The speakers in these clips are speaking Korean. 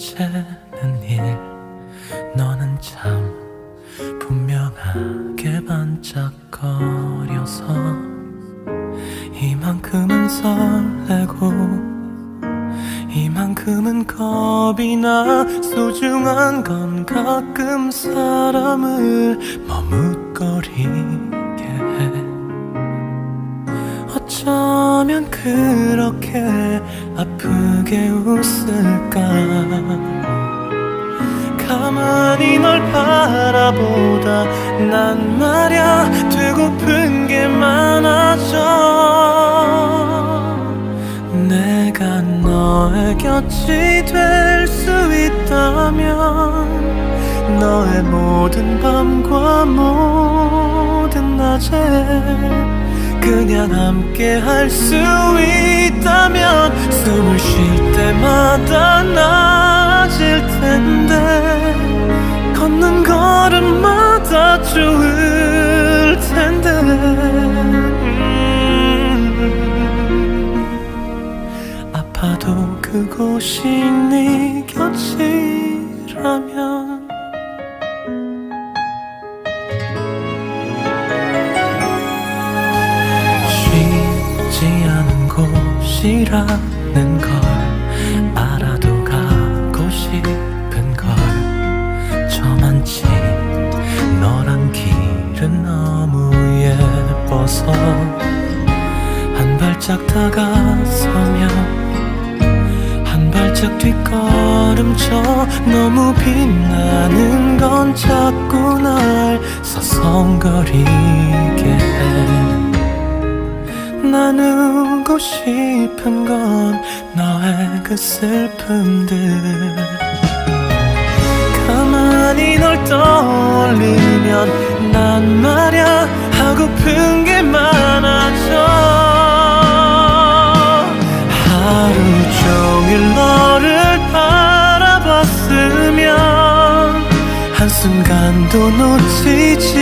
번째는 일. 너는 참 분명하게 반짝거려서 이만큼은 설레고 이만큼은 겁이 나 소중한 건 가끔 사람을 머뭇거리 어쩌면 그렇게 아프게 웃을까? 가만히 널 바라보다 난 말야 되고픈 게 많아져. 내가 너의 곁이 될 수 있다면 너의 모든 밤과 모든 낮에 그냥 함께 할 수 있다면 숨을 쉴 때마다 나아질 텐데 걷는 걸음마다 좋을 텐데 음. 아파도 그곳이 네 곳이라는 걸 알아도 가고 싶은 걸. 저만치 너란 길은 너무 예뻐서 한 발짝 다가서면 한 발짝 뒷걸음쳐 너무 빛나는 건 자꾸 날 서성거리게 해 나누고 싶은 건 너의 그 슬픔들. 가만히 널 떠올리면 난 말야 하고픈 게 많아져. 하루 종일 너를 바라봤으면 한순간도 놓치질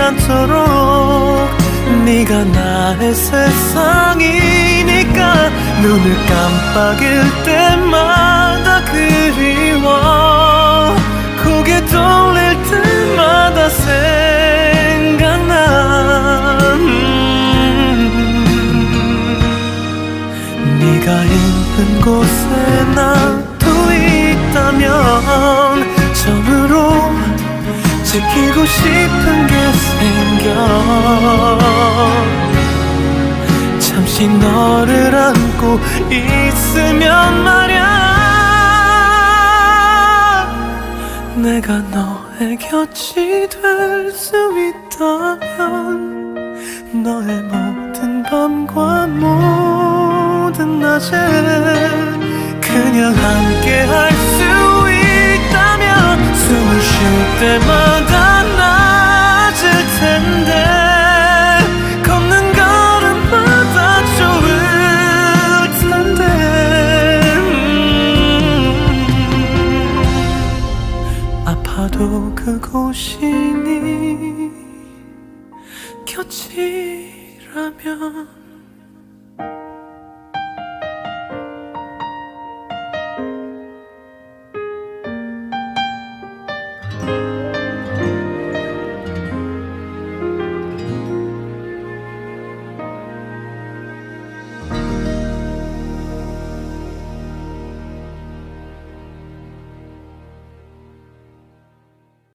않도록 나의 세상이니까 눈을 깜빡일 때마다 그리워. 고개 돌릴 때마다 생각나. 음. 네가 있는 곳에 나도 있다면 처음으로 지키고 싶은 게 생겨 잠시 너를 안고 있으면 말야. 내가 너의 곁이 될 수 있다면 너의 모든 밤과 모든 낮에 그냥 함께 할 수 있다면 숨을 쉴 때마다 네 곁이라면